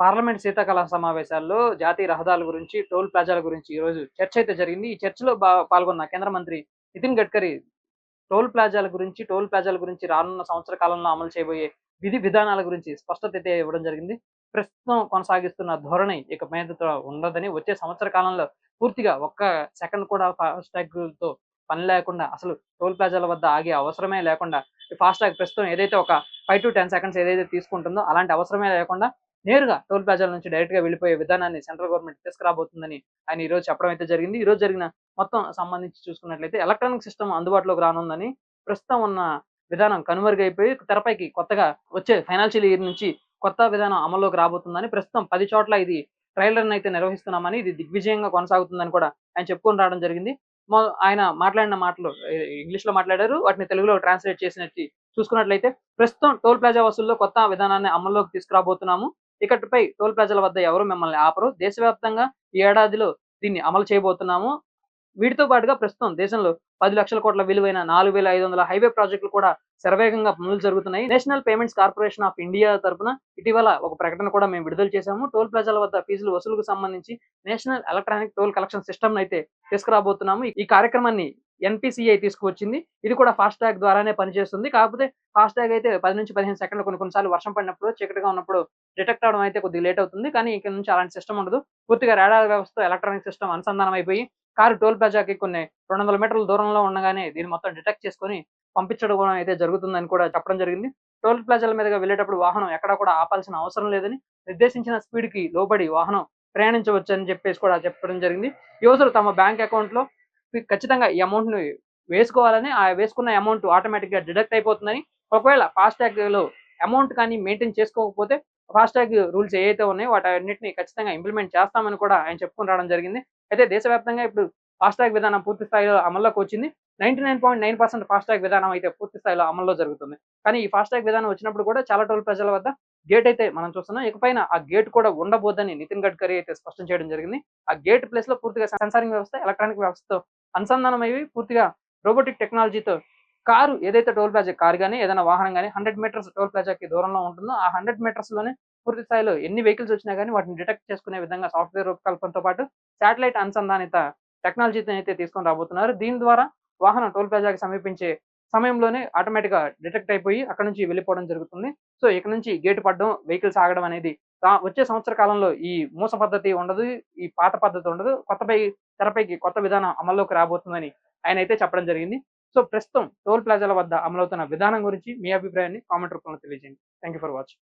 Parliament శీతాకాల సమావేశాల్లో జాతీయ రహదారుల గురించి టోల్ ప్లాజాల గురించి ఈ రోజు చర్చ అయితే జరిగింది. ఈ చర్చలో పాల్గొన్న కేంద్ర మంత్రి నితిన్ గడ్కరీ టోల్ ప్లాజాల గురించి టోల్ ప్లాజాల గురించి రానున్న సంవత్సర కాలంలో అమలు చేయబోయే విధి విధానాల గురించి స్పష్టత అయితే ఇవ్వడం జరిగింది. ప్రస్తుతం కొనసాగిస్తున్న ధోరణి ఇక మీదతో ఉండదని వచ్చే సంవత్సర కాలంలో పూర్తిగా ఒక్క సెకండ్ కూడా ఫాస్టాగ్తో పని లేకుండా అసలు టోల్ ప్లాజాల వద్ద ఆగే అవసరమే లేకుండా ఫాస్టాగ్ ప్రస్తుతం ఏదైతే ఒక ఫైవ్ టు టెన్ సెకండ్స్ ఏదైతే తీసుకుంటుందో అలాంటి అవసరమే లేకుండా నేరుగా టోల్ ప్లాజాల నుంచి డైరెక్ట్గా వెళ్ళిపోయే విధానాన్ని సెంట్రల్ గవర్నమెంట్ తీసుకురాబోతుందని ఆయన ఈ రోజు చెప్పడం అయితే జరిగింది. ఈ రోజు జరిగిన మొత్తం సంబంధించి చూసుకున్నట్లయితే ఎలక్ట్రానిక్ సిస్టమ్ అందుబాటులోకి రానుందని ప్రస్తుతం ఉన్న విధానం కనుమరుగైపోయి తెరపైకి కొత్తగా వచ్చే ఫైనాన్షియల్ ఇయర్ నుంచి కొత్త విధానం అమల్లోకి రాబోతుందని ప్రస్తుతం పది చోట్ల ఇది ట్రైలర్ అయితే నిర్వహిస్తున్నామని ఇది దిగ్విజయంగా కొనసాగుతుందని కూడా ఆయన చెప్పుకొని రావడం జరిగింది. ఆయన మాట్లాడిన మాటలు ఇంగ్లీష్లో మాట్లాడారు వాటిని తెలుగులో ట్రాన్స్లేట్ చేసినట్టు చూసుకున్నట్లయితే ప్రస్తుతం టోల్ ప్లాజా వసూల్లో కొత్త విధానాన్ని అమల్లోకి తీసుకురాబోతున్నాము. ఇకటిపై టోల్ ప్లాజాల వద్ద ఎవరు మిమ్మల్ని ఆపరు. దేశవ్యాప్తంగా ఈ ఏడాదిలో దీన్ని అమలు చేయబోతున్నాము. వీటితో పాటుగా ప్రస్తుతం దేశంలో పది లక్షల కోట్ల విలువైన నాలుగు వేల ఐదు వందల హైవే ప్రాజెక్టులు కూడా శరవేగంగా పనులు జరుగుతున్నాయి. National payments corporation of India తరపున ఇటీవల ఒక ప్రకటన కూడా మేము విడుదల చేశాము. టోల్ ప్లాజాల వద్ద ఫీజులు వసూలుకు సంబంధించి national electronic toll collection system అయితే తీసుకురాబోతున్నాము. ఈ కార్యక్రమాన్ని ఎన్పిసిఐ తీసుకువచ్చింది. ఇది కూడా ఫాస్ట్ ట్రాక్ ద్వారానే పనిచేస్తుంది. కాకపోతే ఫాస్ట్ ట్రాక్ అయితే పది నుంచి పదిహేను సెకండ్లు కొన్ని కొన్నిసార్లు వర్షం పడినప్పుడు చీకటిగా ఉన్నప్పుడు డిటెక్ట్ అవడం అయితే కొద్దిగా లేట్ అవుతుంది. కానీ ఇక్కడ నుంచి అలాంటి సిస్టమ్ ఉండదు. పూర్తిగా రాడార్ వ్యవస్థ ఎలక్ట్రానిక్ సిస్టమ్ అనుసంధానం అయిపోయి కారు టోల్ ప్లాజాకి కొన్ని రెండు వందల మీటర్ల దూరంలో ఉండగానే దీన్ని మొత్తం డిటెక్ట్ చేసుకొని పంపించడం అయితే జరుగుతుందని కూడా చెప్పడం జరిగింది. టోల్ ప్లాజాల మీదుగా వెళ్ళేటప్పుడు వాహనం ఎక్కడా కూడా ఆపాల్సిన అవసరం లేదని నిర్దేశించిన స్పీడ్కి లోబడి వాహనం ప్రయాణించవచ్చు అని చెప్పేసి కూడా చెప్పడం జరిగింది. యూజర్ తమ బ్యాంక్ అకౌంట్లో ఖచ్చితంగా ఈ అమౌంట్ని వేసుకోవాలని ఆ వేసుకున్న అమౌంట్ ఆటోమేటిక్గా డిడక్ట్ అయిపోతుందని ఒకవేళ ఫాస్టాగ్లో అమౌంట్ కానీ మెయింటైన్ చేసుకోకపోతే ఫాస్టాగ్ రూల్స్ ఏవైతే ఉన్నాయో వాటన్నిటిని ఖచ్చితంగా ఇంప్లిమెంట్ చేస్తామని కూడా ఆయన చెప్పుకుని రావడం జరిగింది. అయితే దేశవ్యాప్తంగా ఇప్పుడు ఫాస్టాగ్ విధానం పూర్తి స్థాయిలో అమల్లోకి వచ్చింది. Ninety nine point nine percent FASTag విధానం అయితే పూర్తి స్థాయిలో అమల్లో జరుగుతుంది. కానీ ఈ ఫాస్టాగ్ విధానం వచ్చినప్పుడు కూడా చాలా టోల్ ప్రజల వద్ద గేట్ అయితే మనం చూస్తున్నాం. ఇకపైన ఆ గేట్ కూడా ఉండబోద్దని నితిన్ గడ్కరీ అయితే స్పష్టం చేయడం జరిగింది. ఆ గేట్ ప్లేస్లో పూర్తిగా సెన్సారింగ్ వ్యవస్థ ఎలక్ట్రానిక్ వ్యవస్థతో అనుసంధానం అయ్యి పూర్తిగా రోబోటిక్ టెక్నాలజీతో కారు ఏదైతే టోల్ ప్లాజా కారు కానీ ఏదైనా వాహనం కానీ హండ్రెడ్ మీటర్స్ టోల్ ప్లాజాకి దూరంలో ఉంటుందో ఆ హండ్రెడ్ మీటర్స్లోనే పూర్తి స్థాయిలో ఎన్ని వెహికల్స్ వచ్చినా కానీ వాటిని డిటెక్ట్ చేసుకునే విధంగా సాఫ్ట్వేర్ రూపకల్పనతో పాటు శాటిలైట్ అనుసంధానిత టెక్నాలజీతో అయితే తీసుకొని రాబోతున్నారు. దీని ద్వారా వాహనం టోల్ ప్లాజాకి సమీపించే సమయంలోనే ఆటోమేటిక్గా డిటెక్ట్ అయిపోయి అక్కడ నుంచి వెళ్ళిపోవడం జరుగుతుంది. సో ఇక్కడ నుంచి గేటు పడడం వెహికల్స్ ఆగడం అనేది వచ్చే సంవత్సర కాలంలో ఈ మూస పద్ధతి ఉండదు ఈ పాత పద్ధతి ఉండదు కొత్తపై తెరపైకి కొత్త విధానం అమల్లోకి రాబోతుందని ఆయన అయితే చెప్పడం జరిగింది. సో ప్రస్తుతం టోల్ ప్లాజాల వద్ద అమలవుతున్న విధానం గురించి మీ అభిప్రాయాన్ని కామెంట్ రూపంలో తెలియజేయండి. Thank you for watching